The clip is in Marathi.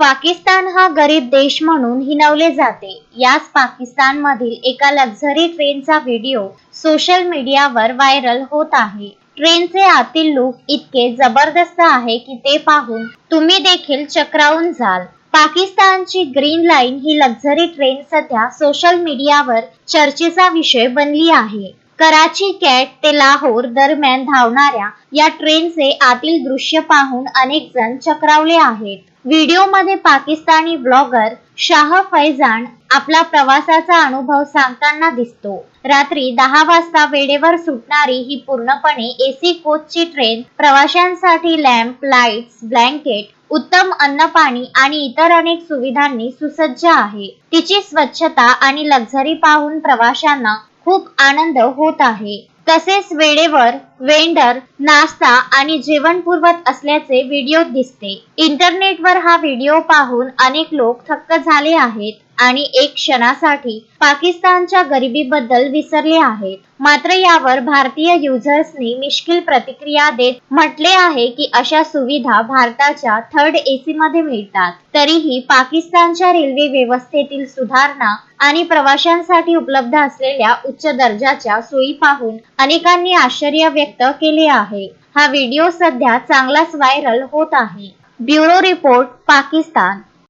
पाकिस्तान हा गरीब देश म्हणून हिनवले जाते. याच पाकिस्तानमधील एका लक्झरी ट्रेनचा व्हिडिओ सोशल मीडियावर व्हायरल होत आहे. ट्रेनचे आतील लुक इतके जबरदस्त आहे की ते पाहून तुम्ही देखील चक्रावून जाल. पाकिस्तानची ग्रीन लाईन ही लक्झरी ट्रेन सध्या सोशल मीडियावर चर्चेचा विषय बनली आहे. कराची कॅट ते लाहोर दरम्यान धावणाऱ्या या ट्रेनचे आतील दृश्य पाहून अनेक जण चक्रावले आहेत. व्हिडिओमध्ये पाकिस्तानी ब्लॉगर शाह फैजान आपला प्रवासाचा अनुभव सांगताना दिसतो. रात्री दहा वाजता वेळेवर सुटणारी ही पूर्णपणे एसी कोचची ट्रेन प्रवाशांसाठी लॅम्प लाईट्स ब्लँकेट उत्तम अन्न पाणी आणि इतर अनेक सुविधांनी सुसज्ज आहे. तिची स्वच्छता आणि लक्झरी पाहून प्रवाशांना खूप आनंद होत आहे. तसेच वेळेवर वेंडर नाश्ता आणि जेवण पुरवत असल्याचे व्हिडिओ दिसते. इंटरनेटवर हा व्हिडिओ पाहून अनेक लोक थक्क झाले आहेत. आणि एक क्षणासाठी पाकिस्तानच्या गरिबीबद्दल विसरले आहेत. मात्र यावर भारतीय युजर्सनी मिश्किल प्रतिक्रिया देत म्हटले आहे की अशा सुविधा भारताच्या थर्ड एसी मध्ये मिळतात. तरीही पाकिस्तानच्या रेल्वे व्यवस्थेतील सुधारणा आणि प्रवाशांसाठी उपलब्ध असलेल्या उच्च दर्जाच्या सोयी पाहून अनेकांनी आश्चर्य व्यक्त केले आहे. हा व्हिडिओ सध्या चांगलाच व्हायरल होत आहे. Bureau report Pakistan.